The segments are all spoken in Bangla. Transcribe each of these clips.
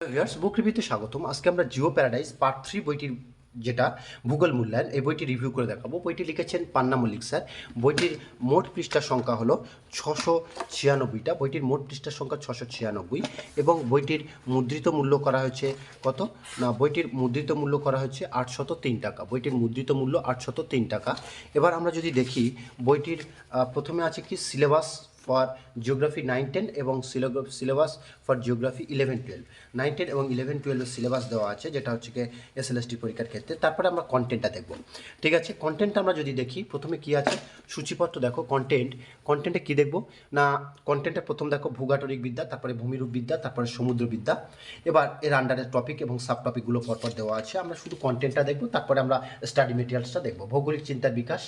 ভিউয়ার্স বুক রিভিউতে স্বাগতম। আজকে আমরা জিও প্যারাডাইজ পার্ট থ্রি বইটির যেটা ভূগোল মূল্যায়ন, এই বইটি রিভিউ করে দেখাবো। বইটি লিখেছেন পান্না মল্লিক স্যার। বইটির মোট পৃষ্ঠার সংখ্যা হলো ছশো ছিয়ানব্বইটা। বইটির মোট পৃষ্ঠার সংখ্যা ছশো ছিয়ানব্বই এবং বইটির মুদ্রিত মূল্য করা হয়েছে কত? না, বইটির মুদ্রিত মূল্য করা হয়েছে আটশত তিন টাকা। বইটির মুদ্রিত মূল্য আটশত তিন টাকা। এবার আমরা যদি দেখি, বইটির প্রথমে আছে কি? Syllabus for geography nine ten এবং syllabus for geography eleven twelve nine ten এবং ইলেভেন টুয়েলভের সিলেবাস দেওয়া আছে, যেটা হচ্ছে কি এস এল পরীক্ষার ক্ষেত্রে। তারপরে আমরা কন্টেন্টটা দেখব। ঠিক আছে? কন্টেন্টটা আমরা যদি দেখি, প্রথমে কি আছে? সূচিপত্র দেখো কন্টেন্ট কন্টেন্টে কি দেখব? না কন্টেন্টে প্রথম দেখো ভূগাটরিক বিদ্যা, তারপরে ভূমিরূপ বিদ্যা, তারপরে সমুদ্রবিদ্যা এবার এর আন্ডারে টপিক এবং সাব টপিকগুলো পরপর দেওয়া আছে। আমরা শুধু কন্টেন্টটা দেখব, তারপরে আমরা স্টাডি মেটেরিয়ালসটা দেখব। ভৌগোলিক চিন্তার বিকাশ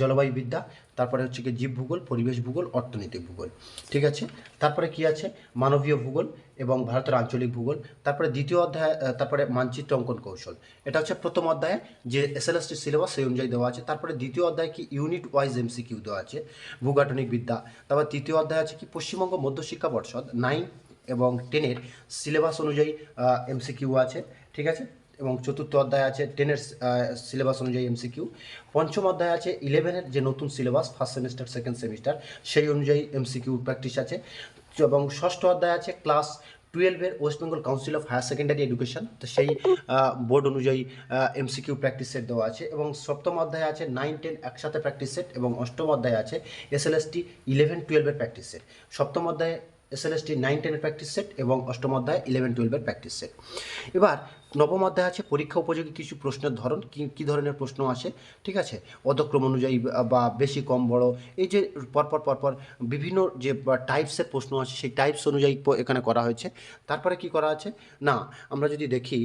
জলবায়ু বিদ্যা, তারপরে হচ্ছে কি জীব ভূগোল পরিবেশ ভূগোল অর্থনৈতিক ভূগোল। ঠিক আছে? তারপরে কি আছে? মানবীয় ভূগোল এবং ভারতের আঞ্চলিক ভূগোল। তারপরে দ্বিতীয় অধ্যায় তারপরে মানচিত্র অঙ্কন কৌশল। এটা হচ্ছে প্রথম অধ্যায়ে যে এসএলএসটি সিলেবাস সেই অনুযায়ী দেওয়া আছে। তারপরে দ্বিতীয় অধ্যায় কি ইউনিট ওয়াইজ এমসিকিউ দেওয়া আছে। ভূগাটনিক বিদ্যা। তারপর তৃতীয় অধ্যায় আছে কি পশ্চিমবঙ্গ মধ্যশিক্ষা পর্ষদ নাইন এবং টেনের সিলেবাস অনুযায়ী এমসিকিউ আছে। ঠিক আছে? এবং চতুর্থ অধ্যায় আছে টেনের সিলেবাস অনুযায়ী এমসিকিউ পঞ্চম অধ্যায় আছে ইলেভেনের যে নতুন syllabus first semester second semester সেই অনুযায়ী এমসিকিউ প্র্যাকটিস আছে। এবং ষষ্ঠ অধ্যায় আছে ক্লাস টুয়েলভের West Bengal council of higher secondary education তো সেই বোর্ড অনুযায়ী এমসিকিউ প্র্যাকটিস সেট দেওয়া আছে। এবং সপ্তম অধ্যায় আছে নাইন টেন একসাথে প্র্যাকটিস সেট এবং অষ্টম অধ্যায় আছে এসএলএসটি ইলেভেন টুয়েলভের প্র্যাকটিস সেট সপ্তম অধ্যায়ে এসএলএসটি নাইন টেনের প্র্যাকটিস সেট এবং অষ্টম অধ্যায় ইলেভেন টুয়েলভের প্র্যাকটিস সেট এবার, নবম অধ্যায় আছে পরীক্ষা উপযোগী কিছু প্রশ্নের ধরন, কী ধরনের প্রশ্ন আসে, ঠিক আছে? অধক্রম অনুযায়ী বা বেশি, কম, বড়, এই যে পরপর পরপর বিভিন্ন যে টাইপসের প্রশ্ন আছে, সেই টাইপস অনুযায়ী এখানে করা হয়েছে। তারপরে কি করা আছে? না, আমরা যদি দেখি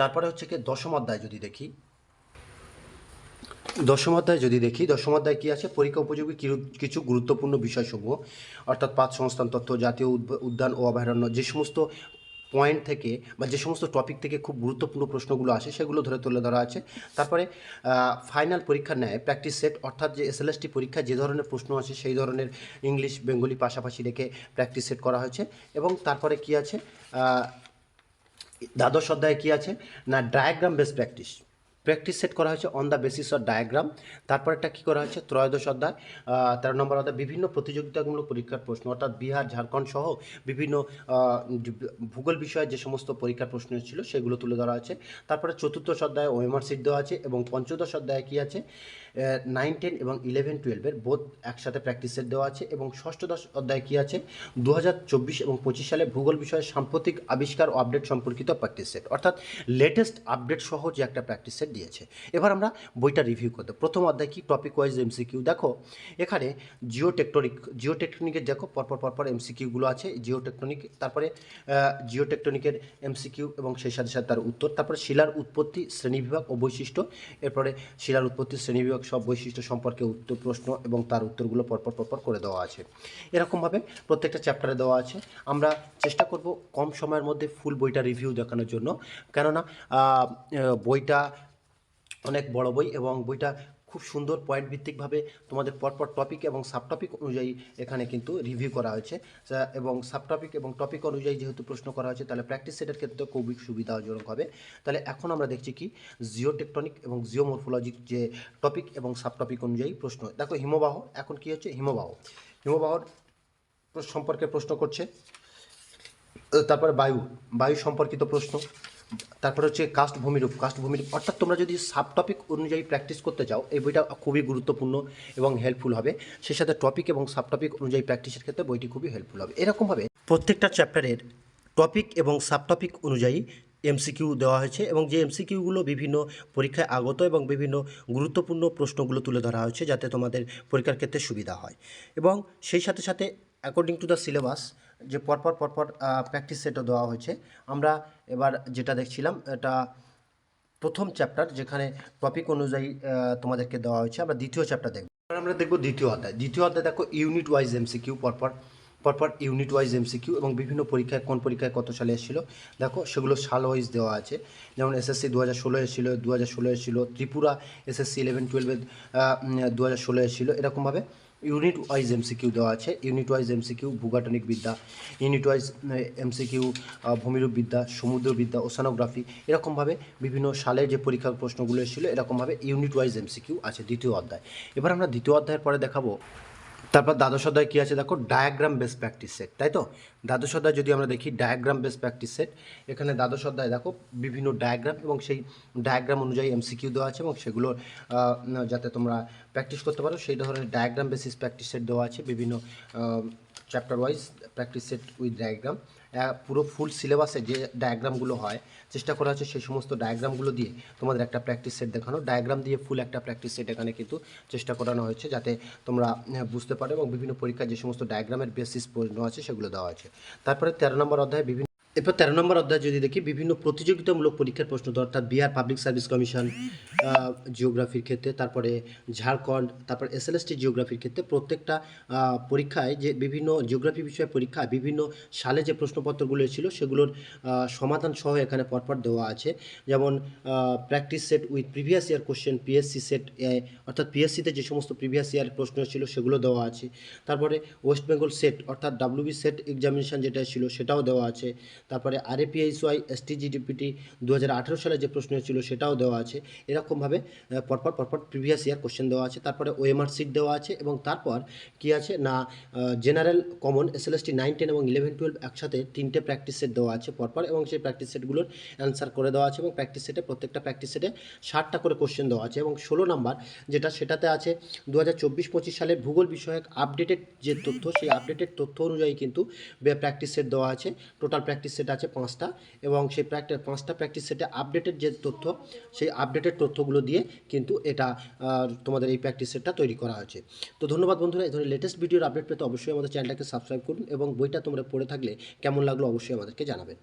তারপরে হচ্ছে কি দশম অধ্যায় যদি দেখি দশম অধ্যায় যদি দেখি, দশম অধ্যায় কী আছে? পরীক্ষা উপযোগী কিছু গুরুত্বপূর্ণ বিষয়সমূহ, অর্থাৎ পাঁচ সংস্থান, তথ্য, জাতীয় উদ্যান ও অভয়ারণ্য, যে সমস্ত পয়েন্ট থেকে বা যে সমস্ত টপিক থেকে খুব গুরুত্বপূর্ণ প্রশ্নগুলো আসে, সেগুলো ধরে তুলে ধরা আছে। তারপরে ফাইনাল পরীক্ষার নেয় প্র্যাকটিস সেট অর্থাৎ যে এসএলএসটি পরীক্ষায় যে ধরনের প্রশ্ন আছে, সেই ধরনের ইংলিশ বেঙ্গলি পাশাপাশি রেখে প্র্যাকটিস সেট করা হয়েছে। এবং তারপরে কি আছে? দ্বাদশ অধ্যায়ে কী আছে? না diagram base practice practice set করা হয়েছে on the basis of diagram তারপর একটা কী করা হয়েছে? ত্রয়োদশ অধ্যায়। তেরো নম্বর অধ্যায়। বিভিন্ন প্রতিযোগিতামূলক পরীক্ষার প্রশ্ন, অর্থাৎ বিহার, ঝাড়খণ্ড সহ বিভিন্ন ভূগোল বিষয়ে যে সমস্ত পরীক্ষার প্রশ্ন ছিল, সেগুলো তুলে ধরা আছে তারপরে চতুর্থ অধ্যায়ে ওএমআর সিট দেওয়া আছে এবং পঞ্চদশ অধ্যায়ে কী আছে? নাইন টেন এবং ইলেভেন টুয়েলভের বোধ একসাথে প্র্যাকটিস সেট দেওয়া আছে। এবং ষষ্ঠদশ অধ্যায়ে কী আছে? দু হাজার চব্বিশ এবং পঁচিশ সালে ভূগোল বিষয়ে সাম্প্রতিক আবিষ্কার ও আপডেট সম্পর্কিত প্র্যাকটিস সেট অর্থাৎ লেটেস্ট আপডেট সহ যে একটা প্র্যাকটিস সেট দিয়েছে। এবার আমরা বইটা রিভিউ করতে। প্রথম অধ্যায় কি? টপিক ওয়াইজ এমসিকিউ দেখো, এখানে জিও টেকটনিক জিও টেকটনিকের দেখো, পরপর পরপর এমসিকিউগুলো আছে। জিও টেকটনিক তারপরে জিও টেকটনিকের এমসিকিউ এবং সেই সাথে সাথে তার উত্তর। তারপরে শিলার উৎপত্তি শ্রেণীবিভাগ ও বৈশিষ্ট্য। এরপরে শিলার উৎপত্তি শ্রেণীবিভাগ সব বৈশিষ্ট্য সম্পর্কে উত্তর, প্রশ্ন এবং তার উত্তরগুলো পরপর পরপর করে দেওয়া আছে। এরকমভাবে প্রত্যেকটা চ্যাপ্টারে দেওয়া আছে। আমরা চেষ্টা করব কম সময়ের মধ্যে ফুল বইটা রিভিউ দেখানোর জন্য। কেননা বইটা অনেক বড় বই এবং বইটা খুব সুন্দর পয়েন্ট ভিত্তিকভাবে তোমাদের পরপর টপিক এবং সাব টপিক অনুযায়ী এখানে কিন্তু রিভিউ করা হয়েছে। এবং সাব টপিক এবং টপিক অনুযায়ী যেহেতু প্রশ্ন করা হয়েছে, তাহলে প্র্যাকটিস সেটের ক্ষেত্রে খুবই সুবিধাজনক হবে। তাহলে এখন আমরা দেখছি কি? জিও টেকটনিক এবং জিও মরফোলজির যে টপিক এবং সাব টপিক অনুযায়ী প্রশ্ন। দেখো হিমবাহ, এখন কি হচ্ছে? হিমবাহ। হিমবাহর সম্পর্কে প্রশ্ন করছে। তারপরে বায়ু। বায়ু সম্পর্কিত প্রশ্ন। তারপরে হচ্ছে কাস্ট ভূমিরূপ কাস্ট ভূমিরূপ অর্থাৎ তোমরা যদি সাব টপিক অনুযায়ী প্র্যাকটিস করতে চাও, এই বইটা খুবই গুরুত্বপূর্ণ এবং হেল্পফুল হবে। সেই সাথে টপিক এবং সাব টপিক অনুযায়ী প্র্যাকটিসের ক্ষেত্রে বইটি খুবই হেল্পফুল হবে। এরকমভাবে প্রত্যেকটা চ্যাপ্টারের টপিক এবং সাব টপিক অনুযায়ী এমসিকিউ দেওয়া হয়েছে এবং যে এমসিকিউগুলো বিভিন্ন পরীক্ষায় আগত এবং বিভিন্ন গুরুত্বপূর্ণ প্রশ্নগুলো তুলে ধরা হয়েছে যাতে তোমাদের পরীক্ষার ক্ষেত্রে সুবিধা হয়। এবং সেই সাথে সাথে অ্যাকর্ডিং টু দ্য সিলেবাস যে পরপর পরপর প্র্যাকটিস সেটও দেওয়া হয়েছে। আমরা এবার যেটা দেখছিলাম, এটা প্রথম চ্যাপ্টার যেখানে টপিক অনুযায়ী তোমাদেরকে দেওয়া হয়েছে। আমরা দ্বিতীয় চ্যাপ্টার দেখব। এবার আমরা দেখব দ্বিতীয় অধ্যায়। দ্বিতীয় অধ্যায় দেখো ইউনিট ওয়াইজ এমসিকিউ পরপর পরপর ইউনিট ওয়াইজ এমসিকিউ এবং বিভিন্ন পরীক্ষায়, কোন পরীক্ষায় কত সালে এসেছিল। দেখো, সেগুলো সাল ওয়াইজ দেওয়া আছে। যেমন এসএসসি দু হাজার ষোলো এসেছিল দু হাজার ষোলো এসেছিল, ত্রিপুরা এসএসসি ইলেভেন টুয়েলভে দু হাজার ষোলো এসেছিল, এরকমভাবে। ইউনিট ওয়াইজ এমসিকিউ দেওয়া আছে। ইউনিট ওয়াইজ এমসিকিউ ভূগাটনিক বিদ্যা ইউনিট ওয়াইজ এমসিকিউ ভূমিরূপ বিদ্যা সমুদ্রবিদ্যা ওসানোগ্রাফি এরকমভাবে বিভিন্ন সালের যে পরীক্ষার প্রশ্নগুলো এসেছিল, এরকমভাবে ইউনিট ওয়াইজ এমসিকিউ আছে দ্বিতীয় অধ্যায়। এবার আমরা দ্বিতীয় অধ্যায়ের পরে দেখাবো তারপর দ্বাদশ অধ্যায় কী আছে? দেখো ডায়াগ্রাম বেস প্র্যাকটিস সেট তাই তো? দ্বাদশ অধ্যায় যদি আমরা দেখি ডায়াগ্রাম বেস প্র্যাকটিস সেট এখানে দ্বাদশ অধ্যায়, দেখো, বিভিন্ন ডায়াগ্রাম এবং সেই ডায়াগ্রাম অনুযায়ী এমসিকিউ দেওয়া আছে এবং সেগুলো যাতে তোমরা প্র্যাকটিস করতে পারো, সেই ধরনের ডায়াগ্রাম বেসিস প্র্যাকটিস সেট দেওয়া আছে, বিভিন্ন chapter wise practice set with diagram পুরো ফুল সিলেবাসে যে ডায়াগ্রামগুলো হয়, চেষ্টা করা হচ্ছে সেই সমস্ত ডায়াগ্রামগুলো দিয়ে তোমাদের একটা প্র্যাকটিস সেট দেখানো। ডায়াগ্রাম দিয়ে ফুল একটা প্র্যাকটিস সেট এখানে কিন্তু চেষ্টা করানো হয়েছে যাতে তোমরা বুঝতে পারো এবং বিভিন্ন পরীক্ষায় যে সমস্ত ডায়াগ্রামের বেসিস প্রশ্ন আছে সেগুলো দেওয়া আছে। তারপরে তেরো নম্বর অধ্যায়ে বিভিন্ন এরপর তেরো নম্বর অধ্যায় যদি দেখি, বিভিন্ন প্রতিযোগিতামূলক পরীক্ষার প্রশ্ন অর্থাৎ বিহার পাবলিক সার্ভিস কমিশন জিওগ্রাফির ক্ষেত্রে, তারপরে ঝাড়খণ্ড, তারপর এসএলএসটি জিওগ্রাফির ক্ষেত্রে প্রত্যেকটা পরীক্ষায় যে বিভিন্ন জিওগ্রাফি বিষয়ে পরীক্ষা বিভিন্ন সালে যে প্রশ্নপত্রগুলো ছিল, সেগুলোর সমাধান সহ এখানে পরপর দেওয়া আছে। যেমন practice set with previous year question PSC set অর্থাৎ পিএসসিতে যে সমস্ত প্রিভিয়াস ইয়ার প্রশ্ন ছিল, সেগুলো দেওয়া আছে। তারপরে ওয়েস্ট বেঙ্গল সেট অর্থাৎ ডাব্লিউবি সেট এক্সামিনেশন যেটা ছিল, সেটাও দেওয়া আছে। তারপরে আরএপিএইচওয়াই এসটিজিডিপিটি দু হাজার সালে যে প্রশ্ন ছিল সেটাও দেওয়া আছে। এরকমভাবে পরপর পরপর প্রিভিয়াস ইয়ার কোশ্চেন দেওয়া আছে। তারপরে ওএমআর সিট দেওয়া আছে এবং তারপর কি আছে? না general common SLST nine ten এবং ইলেভেন টুয়েলভ একসাথে তিনটে প্র্যাকটিস সেট দেওয়া আছে পরপর এবং সেই প্র্যাকটিস সেটগুলোর অ্যান্সার করে দেওয়া আছে এবং প্র্যাকটিস সেটে প্রত্যেকটা প্র্যাকটিস সেটে ষাটটা করে কোশ্চেন দেওয়া আছে এবং ষোলো নাম্বার যেটা সেটাতে আছে দু হাজার চব্বিশ পঁচিশ সালের ভূগোল বিষয়ক আপডেটেড যে তথ্য, সেই আপডেটেড তথ্য অনুযায়ী কিন্তু প্র্যাকটিস সেট দেওয়া আছে। টোটাল প্র্যাকটিস সেট আছে পাঁচটা এবং সেই প্র্যাকটিস পাঁচটা প্র্যাকটিস সেটে আপডেটেড যে তথ্য, সেই আপডেটেড তথ্যগুলো দিয়ে কিন্তু এটা তোমাদের এই প্র্যাকটিস সেটটা তৈরি করা হয়েছে। তো ধন্যবাদ বন্ধুরা, এই ধরনের লেটেস্ট ভিডিওর আপডেট পেতে অবশ্যই আমাদের চ্যানেলটাকে সাবস্ক্রাইব করুন এবং বইটা তোমরা পড়ে থাকলে কেমন লাগল অবশ্যই আমাদেরকে জানাবেন।